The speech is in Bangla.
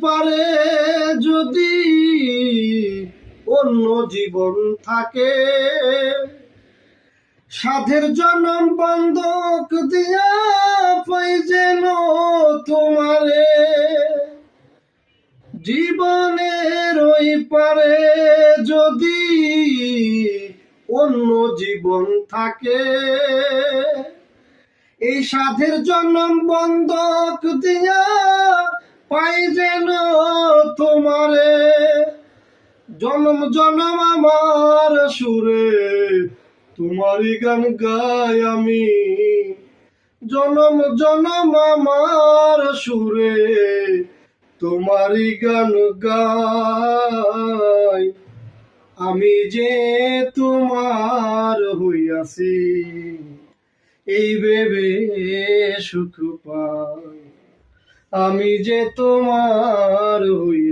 পারে যদি অন্য জীবন থাকে। সাধের জনম বন্ধক দিয়া পাই যেন তোমারে। জীবনের ওই পারে যদি অন্য জীবন থাকে। এই সাধের জনম বন্ধক দিয়া পাই যেন তোমারে। জনম জনম আমার সুরে, তোমারই গান গাই আমি। জনম জনম আমার সুরে, তোমারই গান গাই। আমি যে তোমার হইয়াছি, এই ভেবে সুখ পাই। আমি যে তোমার